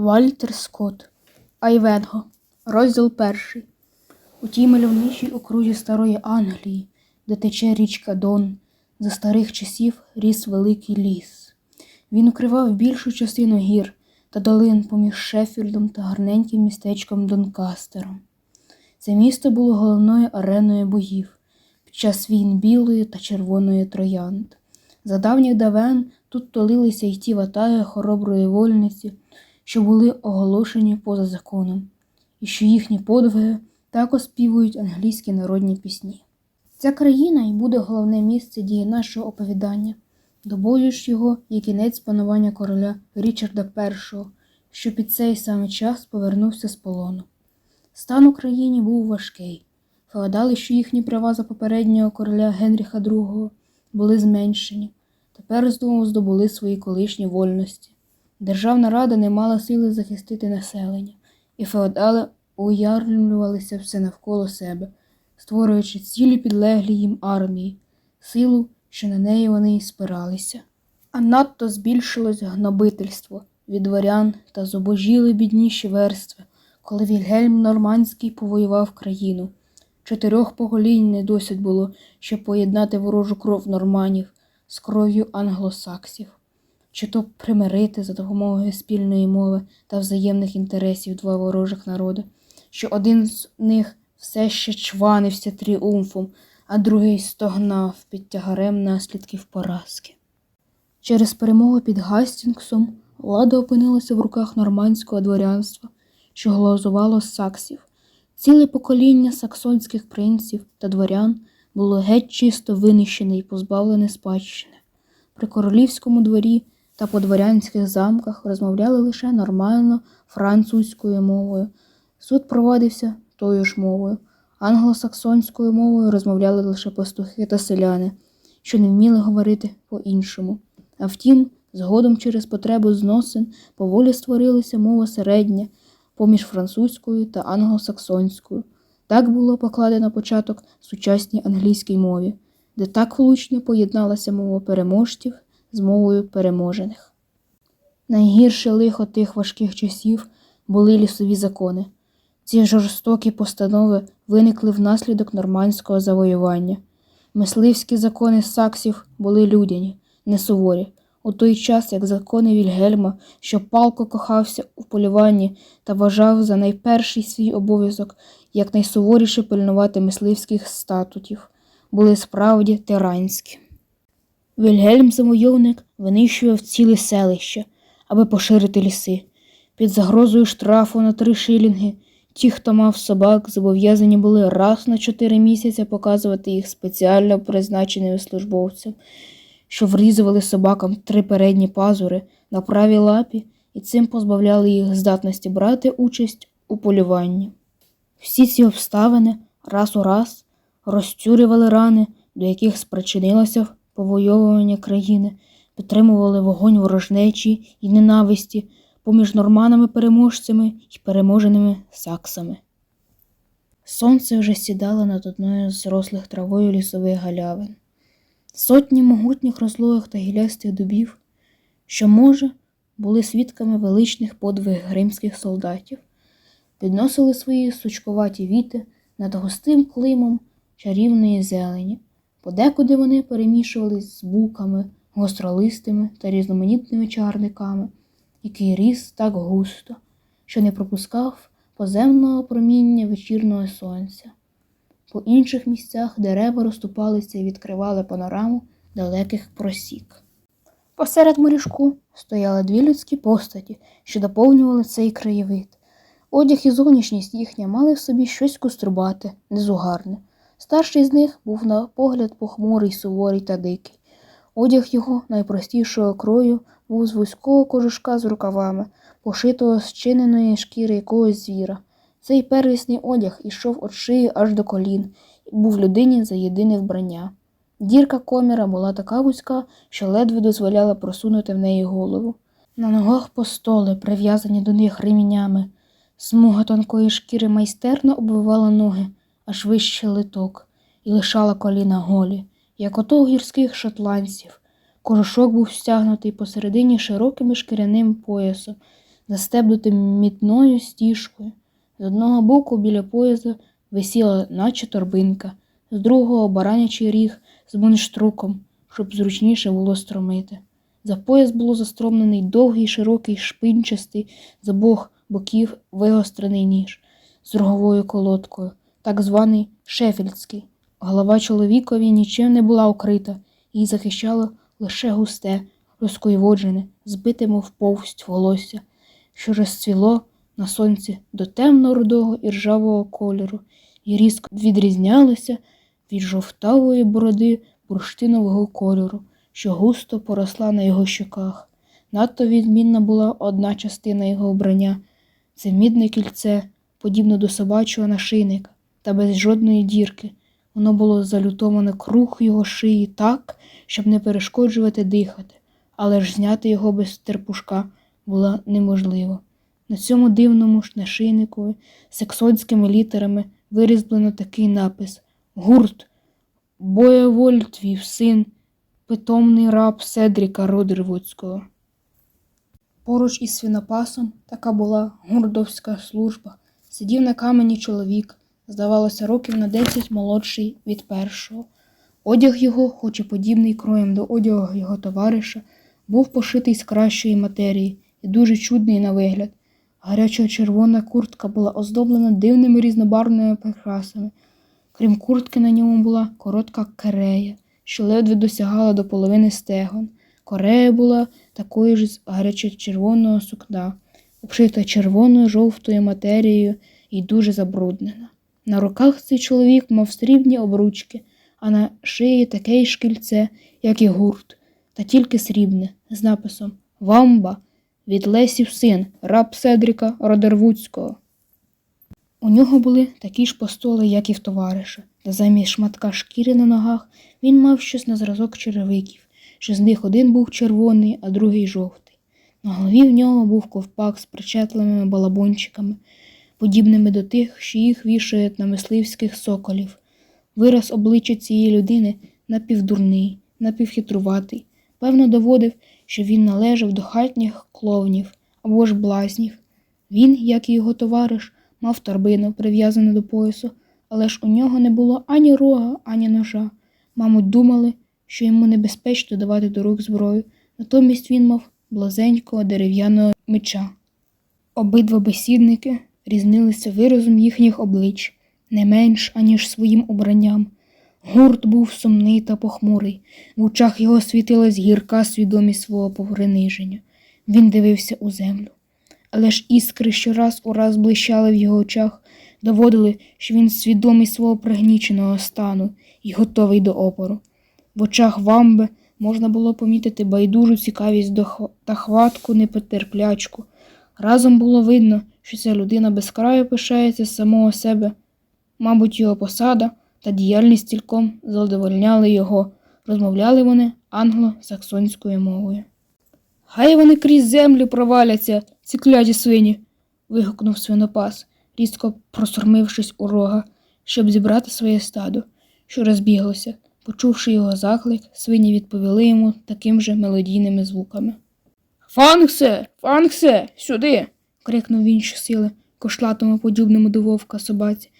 Вальтер Скотт. Айвенго. Розділ перший. У тій мальовничій окрузі старої Англії, де тече річка Дон, за старих часів ріс великий ліс. Він укривав більшу частину гір та долин поміж Шеффілдом та гарненьким містечком Донкастером. Це місто було головною ареною боїв під час війн білої та червоної троянд. За давніх давен тут толилися й ті ватаги хороброї вольниці, що були оголошені поза законом, і що їхні подвиги так оспівують англійські народні пісні. Ця країна й буде головне місце дії нашого оповідання. До бою ж його є кінець панування короля Річарда І, що під цей самий час повернувся з полону. Стан у країні був важкий. Феодали, що їхні права за попереднього короля Генріха II були зменшені, тепер знову здобули свої колишні вольності. Державна рада не мала сили захистити населення, і феодали уярлювалися все навколо себе, створюючи цілі підлеглі їм армії, силу, що на неї вони й спиралися. А надто збільшилось гнобительство від дворян та зубожіли бідніші верстви, коли Вільгельм Нормандський повоював країну. Чотирьох поколінь не досить було, щоб поєднати ворожу кров норманів з кров'ю англосаксів, чи то примирити за допомогою спільної мови та взаємних інтересів два ворожих народи, що один з них все ще чванився тріумфом, а другий стогнав під тягарем наслідків поразки. Через перемогу під Гастінгсом влада опинилася в руках нормандського дворянства, що глузувало з саксів. Ціле покоління саксонських принців та дворян було геть чисто винищене і позбавлене спадщини. При королівському дворі та по дворянських замках розмовляли лише нормально французькою мовою. Суд проводився тою ж мовою. Англосаксонською мовою розмовляли лише пастухи та селяни, що не вміли говорити по-іншому. А втім, згодом через потребу зносин поволі створилася мова середня поміж французькою та англосаксонською. Так було покладено початок сучасній англійській мові, де так влучно поєдналася мова переможців з мовою переможених. Найгірше лихо тих важких часів були лісові закони. Ці жорстокі постанови виникли внаслідок нормандського завоювання. Мисливські закони саксів були людяні, не суворі, у той час як закони Вільгельма, що палко кохався у полюванні та вважав за найперший свій обов'язок якнайсуворіше пильнувати мисливських статутів, були справді тиранські. Вільгельм завойовник винищував ціле селище, аби поширити ліси. Під загрозою штрафу на три шилінги ті, хто мав собак, зобов'язані були раз на чотири місяці показувати їх спеціально призначеним службовцям що врізували собакам три передні пазури на правій лапі і цим позбавляли їх здатності брати участь у полюванні. Всі ці обставини раз у раз розтюрювали рани, до яких спричинилося повойовування країни, підтримували вогонь ворожнечі і ненависті поміж норманами-переможцями і переможеними саксами. Сонце вже сідало над одною з зрослих травою лісових галявин. Сотні могутніх розлогих та гілястих дубів, що, може, були свідками величних подвиг римських солдатів, підносили свої сучкуваті віти над густим климом чарівної зелені, подекуди вони перемішувались з буками, гостролистими та різноманітними чарниками, який ріс так густо, що не пропускав поземного проміння вечірного сонця. По інших місцях дерева розступалися і відкривали панораму далеких просік. Посеред морішку стояли дві людські постаті, що доповнювали цей краєвид. Одяг і зовнішність їхня мали в собі щось кострубате, незугарне. Старший з них був на погляд похмурий, суворий та дикий. Одяг його найпростішого крою був з вузького кожушка з рукавами, пошитого з чиненої шкіри якогось звіра. Цей первісний одяг ішов від шиї аж до колін і був людині за єдине вбрання. Дірка коміра була така вузька, що ледве дозволяла просунути в неї голову. На ногах постоли, прив'язані до них ремінями. Смуга тонкої шкіри майстерно обвивала ноги, аж вище литок, і лишала коліна голі, як ото у гірських шотландців. Кожушок був стягнутий посередині широким шкіряним поясом, застебнути мітною стіжкою. З одного боку біля пояса висіла наче торбинка, з другого баранячий ріг з мундштруком, щоб зручніше було стромити. За пояс було застромлений довгий, широкий, шпинчастий, з обох боків вигострений ніж з роговою колодкою, так званий шефільдський. Голова чоловікові нічим не була укрита, її захищало лише густе, розкоєводжене, збите, мов повсть волосся, що розцвіло на сонці до темно-рудого і ржавого кольору і різко відрізнялося від жовтавої бороди бурштинового кольору, що густо поросла на його щоках. Надто відмінна була одна частина його вбрання це мідне кільце, подібне до собачого нашийника, та без жодної дірки. Воно було залютоване круг його шиї так, щоб не перешкоджувати дихати, але ж зняти його без терпушка було неможливо. На цьому дивному ж нашийнику саксонськими літерами вирізблено такий напис Гурт, Боєволь твій син, питомний раб Седріка Родервудського. Поруч із свинопасом така була гурдовська служба. Сидів на камені чоловік, здавалося, років на десять молодший від першого. Одяг його, хоч і подібний кроєм до одягу його товариша, був пошитий з кращої матерії і дуже чудний на вигляд. Гарячо червона куртка була оздоблена дивними різнобарвними прикрасами. Крім куртки, на ньому була коротка керея, що ледве досягала до половини стегон. Корея була такої ж з гарячо-червоного сукна, обшита червоною жовтою матерією і дуже забруднена. На руках цей чоловік мав срібні обручки, а на шиї таке ж кільце, як і гурт, та тільки срібне, з написом Вамба від Лесів син, раб Седріка Родервудського. У нього були такі ж постоли, як і в товариша, та замість шматка шкіри на ногах він мав щось на зразок черевиків, що з них один був червоний, а другий жовтий. На голові в нього був ковпак з причетливими балабончиками, подібними до тих, що їх вішають на мисливських соколів. Вираз обличчя цієї людини напівдурний, напівхитруватий, певно, доводив, що він належав до хатніх кловнів або ж блазнів. Він, як і його товариш, мав торбину, прив'язану до поясу, але ж у нього не було ані рога, ані ножа. Мабуть, думали, що йому небезпечно давати до рук зброю, натомість він мав блазенького дерев'яного меча. Обидва бесідники різнилися виразом їхніх облич, не менш, аніж своїм убранням. Гурт був сумний та похмурий, в очах його світилась гірка свідомість свого приниження. Він дивився у землю. Але ж іскри щораз у раз блищали в його очах, доводили, що він свідомий свого пригніченого стану і готовий до опору. В очах вамби можна було помітити байдужу цікавість та хватку непотерплячку. Разом було видно, що ця людина безкраю пишається з самого себе. Мабуть, його посада та діяльність цілком задовольняли його. Розмовляли вони англо-саксонською мовою. Хай вони крізь землю проваляться, ці кляті свині. вигукнув свинопас, різко просормившись у рога, щоб зібрати своє стадо, що розбіглося. Почувши його заклик, свині відповіли йому таким же мелодійними звуками. Фангсе, фангсе, сюди. Крикнув він щосили, кошлатому подібному до вовка собаці,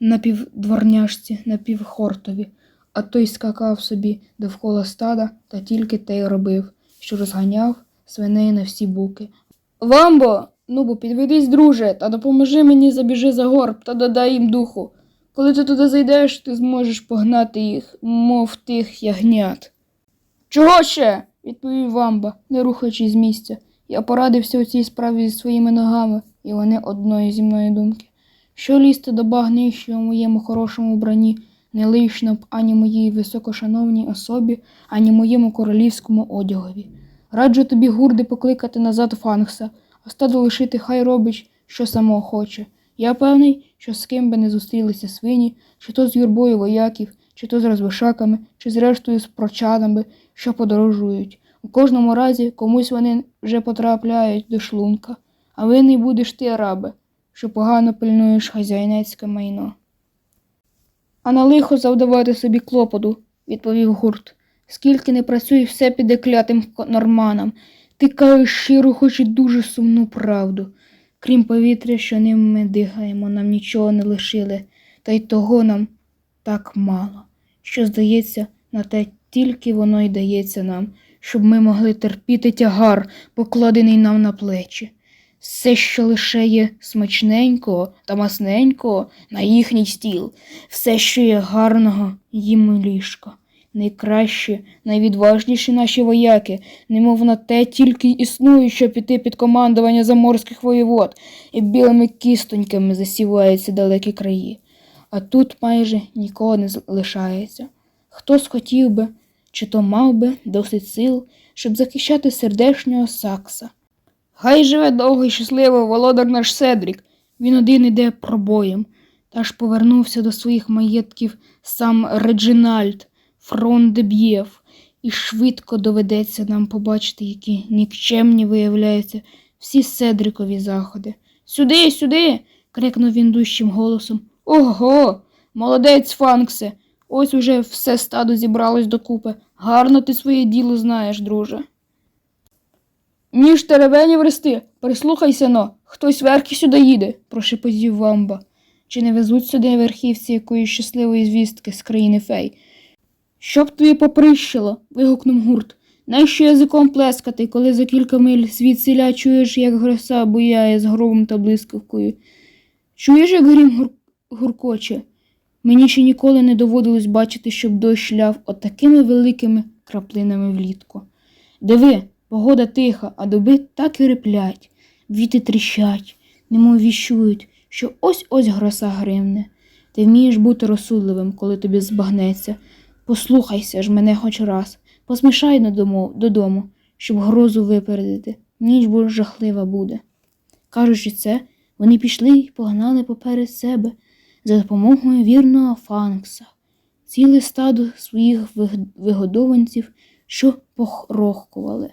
напівдворняшці, напівхортові, а той скакав собі довкола стада та тільки те й робив, що розганяв свиней на всі буки. Вамбо, ну бо підведись, друже, та допоможи мені забіжи за горб та додай їм духу. Коли ти туди зайдеш, ти зможеш погнати їх, мов тих ягнят. Чого ще? відповів Вамба, не рухаючись з місця. Я порадився у цій справі зі своїми ногами, і вони одної зі мною думки. Що лізти до багни, що у моєму хорошому вбранні не лишно б ані моїй високошановній особі, ані моєму королівському одягові. Раджу тобі гурди покликати назад Фангса, а стадо лишити хай робить, що само хоче. Я певний, що з ким би не зустрілися свині, чи то з юрбою вояків, чи то з розвишаками, чи зрештою з прочанами, що подорожують. У кожному разі комусь вони вже потрапляють до шлунка, а винний будеш ти, рабе, що погано пильнуєш хазяйнецьке майно. А на лихо завдавати собі клопоту, відповів гурт. Скільки не працюй, все піде клятим норманам. Ти кажеш щиро, хоч і дуже сумну правду. Крім повітря, що ним ми дихаємо, нам нічого не лишили, та й того нам так мало, що здається, на те тільки воно й дається нам, щоб ми могли терпіти тягар, покладений нам на плечі. Все, що лише є смачненького та масненького на їхній стіл, все, що є гарного, їм ліжко. Найкращі, найвідважніші наші вояки, немов на те тільки й існують, щоб піти під командування заморських воєвод, і білими кістоньками засіваються далекі краї. А тут майже нікого не лишається. Хто схотів би, чи то мав би досить сил, щоб захищати сердешнього сакса. Хай живе довго і щасливо володар наш Седрік. Він один іде пробоєм. Та ж повернувся до своїх маєтків сам Реджинальд, фрон де б'єв, і швидко доведеться нам побачити, які нікчемні виявляються всі Седрикові заходи. Сюди, сюди. крикнув він дужчим голосом. Ого, молодець, Фанксе. Ось уже все стадо зібралось докупи. Гарно ти своє діло знаєш, друже. Ніж теревенів рести, прислухайся но, хтось верхи сюди їде, прошепотів вамба. Чи не везуть сюди верхівці якоїсь щасливої звістки з країни фей? Щоб тобі поприщило, вигукнув гурт. Нащо язиком плескати, коли за кілька миль звідсіля чуєш, як гроса буяє з громом та блискавкою. Чуєш, як грім гур... гуркоче? Мені ще ніколи не доводилось бачити, щоб дощ ляв отакими великими краплинами влітку. Диви, погода тиха, а доби так і реплять, віти тріщать, немов віщують, що ось-ось гроса гримне. Ти вмієш бути розсудливим, коли тобі збагнеться. Послухайся ж мене хоч раз, посмішай додому, щоб грозу випередити. Ніч бо жахлива буде. Кажучи це, вони пішли й погнали поперед себе за допомогою вірного Фанкса, ціле стадо своїх вигодованців, що похрохкували.